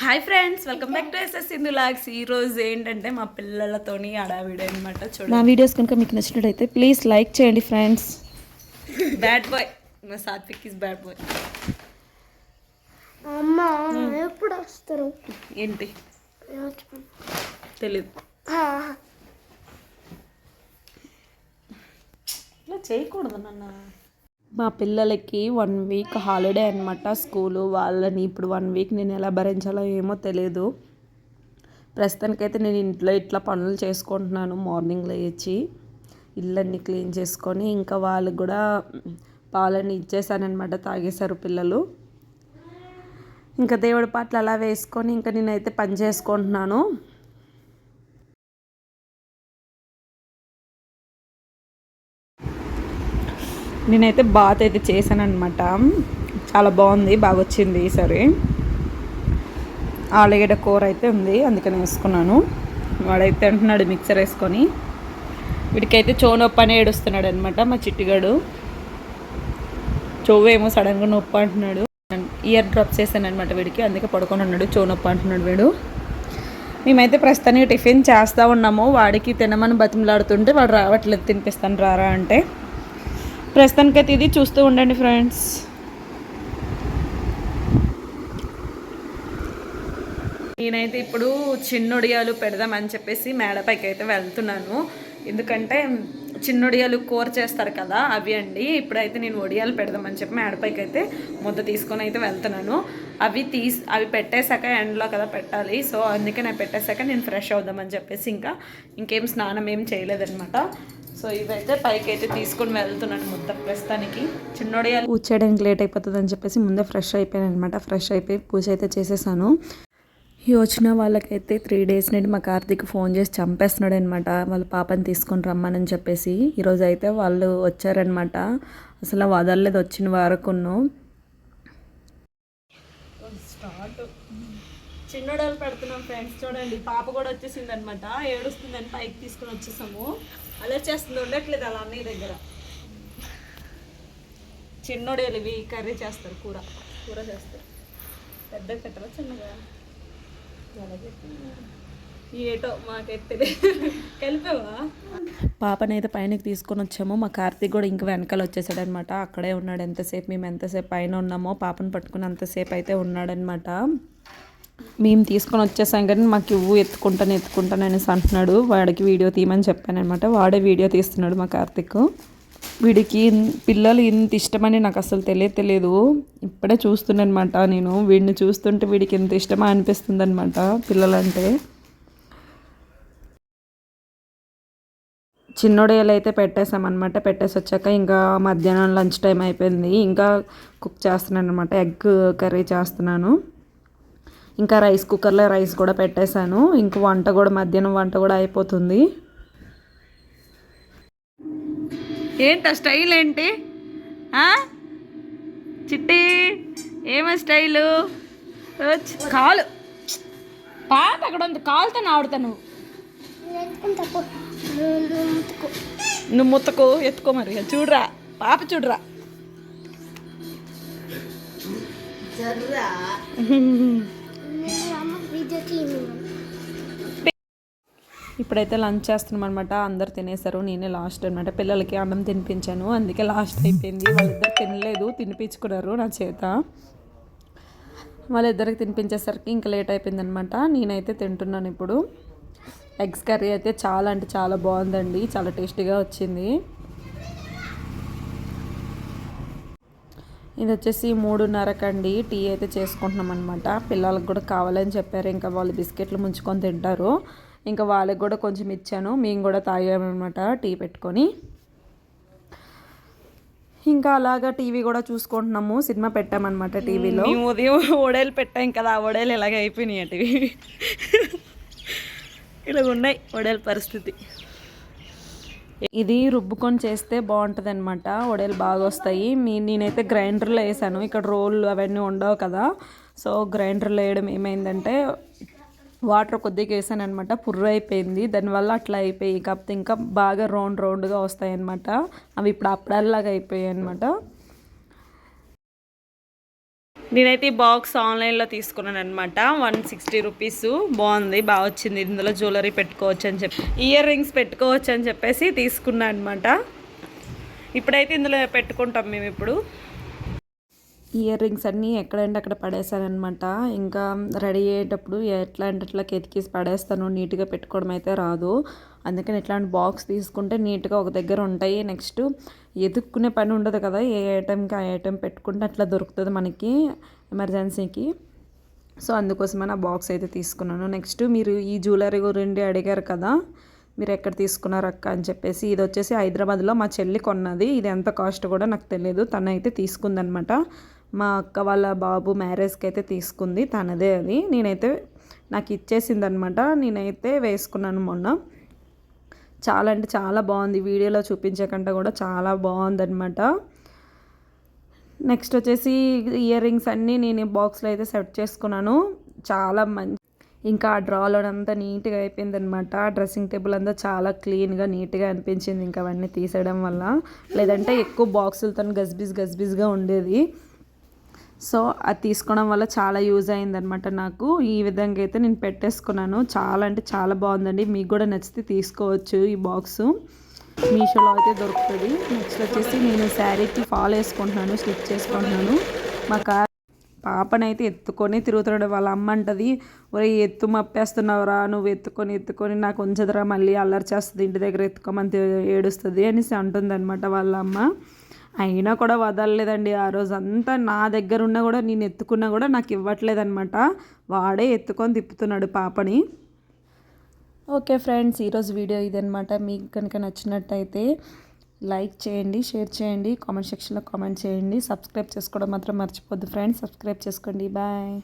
Hi friends welcome back to S S Sindhu vlogs ఈ రోజు ఏంటంటే మా పిల్లలతోని అడావిడ అనమాట నా చూడండి వీడియోస్ కనుక మీకు నచ్చినట్టయితే ప్లీజ్ లైక్ చేయండి ఫ్రెండ్స్ బ్యాడ్ బాయ్ మా సాత్విక్ ఇస్ బ్యాడ్ బాయ్ అమ్మ ఎప్పుడు వస్తారు? ఏంటి? తెలీదు. ఇట్లా చేయకూడదు నాన్న. మా పిల్లలకి వన్ వీక్ హాలిడే అనమాట స్కూలు వాళ్ళని ఇప్పుడు వన్ వీక్ నేను ఎలా భరించాలో ఏమో తెలియదు ప్రస్తుతానికైతే నేను ఇంట్లో ఇట్లా పనులు చేసుకుంటున్నాను మార్నింగ్ లేచి ఇళ్ళన్నీ క్లీన్ చేసుకొని ఇంకా వాళ్ళకి కూడా పాలని ఇచ్చేసానమాట తాగేశారు పిల్లలు. ఇంకా దేవుడి పాటలు అలా వేసుకొని ఇంకా నేనైతే పని చేసుకుంటున్నాను. నేనైతే బాత్ అయితే చేశాను అనమాట చాలా బాగుంది బాగా వచ్చింది ఈసారి ఆలుగడ్డ కూర అయితే ఉంది అందుకని వేసుకున్నాను. వాడైతే అంటున్నాడు మిక్సర్ వేసుకొని. వీడికైతే చో నొప్పి అని ఏడుస్తున్నాడు అనమాట మా చిట్టిగాడు. చెవు ఏమో సడన్గా నొప్పి అంటున్నాడు. ఇయర్ డ్రాప్ చేశాను అనమాట వీడికి అందుకే పడుకొని ఉన్నాడు చో నొప్పి అంటున్నాడు వీడు. మేమైతే ప్రస్తుతానికి టిఫిన్ చేస్తూ ఉన్నాము. వాడికి తినమని బతిమలాడుతుంటే వాడు రావట్లేదు తినిపిస్తాను రారా అంటే. ప్రస్తుతానికైతే ఇది చూస్తూ ఉండండి ఫ్రెండ్స్. నేనైతే ఇప్పుడు చిన్నొడియాలు పెడదామని చెప్పేసి మేడపైకి అయితే వెళ్తున్నాను. ఎందుకంటే చిన్నొడియాలు కూర చేస్తారు కదా అవి అండి. ఇప్పుడైతే నేను ఒడియాలు పెడదామని చెప్పి మేడపైకి అయితే ముద్ద తీసుకొని అయితే వెళ్తున్నాను. అవి తీసి అవి పెట్టేశాక ఎండలో కదా పెట్టాలి. సో అందుకే నేను పెట్టేశాక నేను ఫ్రెష్ అవుదామని చెప్పేసి ఇంకా ఇంకేం స్నానం ఏం చేయలేదనమాట సో ఇవైతే పైకి అయితే తీసుకొని వెళ్తున్నాను ముద్ద ప్రస్తుతానికి. చిన్నొడియాలు పూజ చేయడానికి లేట్ అయిపోతుంది అని చెప్పేసి ముందే ఫ్రెష్ అయిపోయాను అనమాట ఫ్రెష్ అయిపోయి పూజ అయితే చేసేసాను. ఈ వచ్చిన వాళ్ళకైతే త్రీ డేస్ నుండి మా కార్తీక్ ఫోన్ చేసి చంపేస్తున్నాడు అనమాట వాళ్ళ పాపని తీసుకొని రమ్మని చెప్పేసి. ఈరోజు అయితే వాళ్ళు వచ్చారనమాట అసలు వదలలేదు వచ్చిన వరకును. స్టార్ట్. చిన్నోడలు పెడుతున్నాం ఫ్రెండ్స్. చూడండి పాప కూడా వచ్చేసింది అనమాట ఏడుస్తుందని పైకి తీసుకుని వచ్చేసాము. అలా చేస్తుంది ఉండట్లేదు అలా అన్నయ్య దగ్గర. చిన్నోడేలు ఇవి కర్రీ చేస్తారు కూర. కూర చేస్తారు. పెద్ద పెట్టరా చిన్నగా? ఏటో మాకైతే తెలియదు. కలిపావా? పాపనైతే పైనకి తీసుకొని వచ్చాము. మా కార్తీక్ కూడా ఇంకా వెనకాల వచ్చేసాడు అనమాట అక్కడే ఉన్నాడు ఎంతసేపు మేము ఎంతసేపు పైన ఉన్నామో పాపను పట్టుకుని అంతసేపు అయితే ఉన్నాడనమాట మేము తీసుకొని వచ్చేసాం కానీ మాకు ఇవ్వు ఎత్తుకుంటాను ఎత్తుకుంటాను అనేసి అంటున్నాడు. వాడికి వీడియో తీయమని చెప్పానమాట వాడే వీడియో తీస్తున్నాడు మా కార్తిక్. వీడికి పిల్లలు ఇంత ఇష్టమని నాకు అసలు తెలియదు తెలియదు. ఇప్పుడే చూస్తున్నాను అనమాట నేను. వీడిని చూస్తుంటే వీడికి ఎంత ఇష్టమా అనిపిస్తుంది అనమాట పిల్లలంటే. చిన్నోడేలు అయితే పెట్టేసామన్నమాట పెట్టేసి వచ్చాక ఇంకా మధ్యాహ్నం లంచ్ టైం అయిపోయింది. ఇంకా కుక్ చేస్తున్నాను అనమాట ఎగ్ కర్రీ చేస్తున్నాను. ఇంకా రైస్ కుక్కర్లో రైస్ కూడా పెట్టేశాను. ఇంక వంట కూడా మధ్యాహ్నం వంట కూడా అయిపోతుంది. ఏంట స్టైల్ ఏంటి? చిట్టి ఏమో స్టైలు? కాలు. పాప అక్కడ ఉంది కాలుతో ఆడుతాను తప్పు నువ్వు ముత్తకు ఎత్తుకో మరి చూడరా పాప చూడరా. ఇప్పుడైతే లంచ్ చేస్తున్నాం అనమాట అందరు తినేశారు. నేనే లాస్ట్ అనమాట పిల్లలకి అన్నం తినిపించాను. అందుకే లాస్ట్ అయిపోయింది. వాళ్ళిద్దరు తినలేదు. తినిపించుకున్నారు నా చేత. వాళ్ళిద్దరికి తినిపించేసరికి ఇంకా లేట్ అయిపోయింది అనమాట నేనైతే తింటున్నాను ఇప్పుడు. ఎగ్స్ కర్రీ అయితే చాలా అంటే చాలా బాగుందండి. చాలా టేస్టీగా వచ్చింది. ఇది వచ్చేసి మూడున్నరకండి టీ అయితే చేసుకుంటున్నాం అనమాట పిల్లలకు కూడా కావాలని చెప్పారు. ఇంకా వాళ్ళు బిస్కెట్లు ముంచుకొని తింటారు. ఇంకా వాళ్ళకి కూడా కొంచెం ఇచ్చాను. మేము కూడా తాగామన్నమాట టీ పెట్టుకొని. ఇంకా అలాగా టీవీ కూడా చూసుకుంటున్నాము. సినిమా పెట్టామన్నమాట టీవీలో. ఉదయం ఓడేలు పెట్టాం కదా ఆ ఓడేలు ఇలాగ అయిపోయినాయి అటు ఇలాగ ఉన్నాయి ఓడేల పరిస్థితి. ఇది రుబ్బుకొని చేస్తే బాగుంటుంది అనమాట వడేలు బాగా వస్తాయి మీ నేనైతే గ్రైండర్లో వేసాను. ఇక్కడ రోళ్ళు అవన్నీ ఉండవు కదా. సో గ్రైండర్లో వేయడం ఏమైందంటే వాటర్ కొద్దిగా వేసాను అనమాట పుర్రు అయిపోయింది. దానివల్ల అట్లా అయిపోయి కాకపోతే ఇంకా బాగా రౌండ్ రౌండ్గా వస్తాయి అనమాట అవి ఇప్పుడు అప్పుడల్లాగా అయిపోయాయి అనమాట నేనైతే ఈ బాక్స్ ఆన్లైన్లో తీసుకున్నాను అనమాట వన్ సిక్స్టీ రూపీస్. బాగుంది బాగా వచ్చింది. ఇందులో జ్యువెలరీ పెట్టుకోవచ్చు అని చెప్పి ఇయర్ రింగ్స్ పెట్టుకోవచ్చు అని చెప్పేసి తీసుకున్నాను అనమాట ఇప్పుడైతే ఇందులో పెట్టుకుంటాం మేము ఇప్పుడు. ఇయర్ రింగ్స్ అన్నీ ఎక్కడంటే అక్కడ పడేసానమాట ఇంకా రెడీ అయ్యేటప్పుడు ఎట్లా అంటే అట్లా కెతికేసి పడేస్తాను నీట్గా పెట్టుకోవడం అయితే రాదు. అందుకని ఇట్లాంటి బాక్స్ తీసుకుంటే నీట్గా ఒక దగ్గర ఉంటాయి. నెక్స్ట్ ఎదుక్కునే పని ఉండదు కదా ఏ ఐటెంకి ఆ ఐటెం పెట్టుకుంటే అట్లా దొరుకుతుంది మనకి ఎమర్జెన్సీకి. సో అందుకోసమని ఆ బాక్స్ అయితే తీసుకున్నాను. నెక్స్ట్ మీరు ఈ జ్యువెలరీ గురించి అడిగారు కదా మీరు ఎక్కడ తీసుకున్నారు అక్క అని చెప్పేసి ఇది వచ్చేసి హైదరాబాద్లో మా చెల్లి కొన్నది. ఇది ఎంత కాస్ట్ కూడా నాకు తెలియదు తనైతే తీసుకుందనమాట మా అక్క వాళ్ళ బాబు మ్యారేజ్కి అయితే తీసుకుంది తనదే అది. నేనైతే నాకు ఇచ్చేసింది అనమాట నేనైతే వేసుకున్నాను మొన్న. చాలా అంటే చాలా బాగుంది. వీడియోలో చూపించే కంటే కూడా చాలా బాగుందన్నమాట నెక్స్ట్ వచ్చేసి ఇయర్ రింగ్స్ అన్నీ నేను బాక్స్లో అయితే సెట్ చేసుకున్నాను. చాలా మంచి ఇంకా ఆ డ్రాలో అంతా నీట్గా అయిపోయింది అనమాట డ్రెస్సింగ్ టేబుల్ అంతా చాలా క్లీన్గా నీట్గా అనిపించింది. ఇంకా అవన్నీ తీసేయడం వల్ల. లేదంటే ఎక్కువ బాక్సులతో గజ్బిజ్ గజ్బిజ్గా ఉండేది. సో అది తీసుకోవడం వల్ల చాలా యూజ్ అయిందనమాట నాకు. ఈ విధంగా అయితే నేను పెట్టేసుకున్నాను. చాలా అంటే చాలా బాగుందండి. మీకు కూడా నచ్చితే తీసుకోవచ్చు ఈ బాక్సు. మీషోలో అయితే దొరుకుతుంది. నెక్స్ట్ వచ్చేసి నేను శారీకి ఫాల్ వేసుకుంటున్నాను స్టిచ్ చేసుకుంటున్నాను. మా కార్ పాపనైతే ఎత్తుకొని తిరుగుతున్నాడు. వాళ్ళ అమ్మ అంటది ఒరే ఎత్తు మప్పేస్తున్నావురా నువ్వు ఎత్తుకొని ఎత్తుకొని నాకు ఉంచదురా మళ్ళీ అల్లరి చేస్తుంది ఇంటి దగ్గర ఎత్తుకోమని ఏడుస్తుంది అనేసి అంటుంది అనమాట వాళ్ళ అమ్మ. అయినా కూడా వదలలేదండి. ఆ రోజు అంతా నా దగ్గర ఉన్నా కూడా నేను ఎత్తుకున్నా కూడా నాకు ఇవ్వట్లేదనమాట వాడే ఎత్తుకొని తిప్పుతున్నాడు పాపని. ఓకే ఫ్రెండ్స్ ఈరోజు వీడియో ఇదనమాట మీకు కనుక నచ్చినట్టయితే లైక్ చేయండి షేర్ చేయండి కామెంట్ సెక్షన్లో కామెంట్ చేయండి. సబ్స్క్రైబ్ చేసుకోవడం మాత్రం మర్చిపోద్దు ఫ్రెండ్స్. సబ్స్క్రైబ్ చేసుకోండి. బాయ్.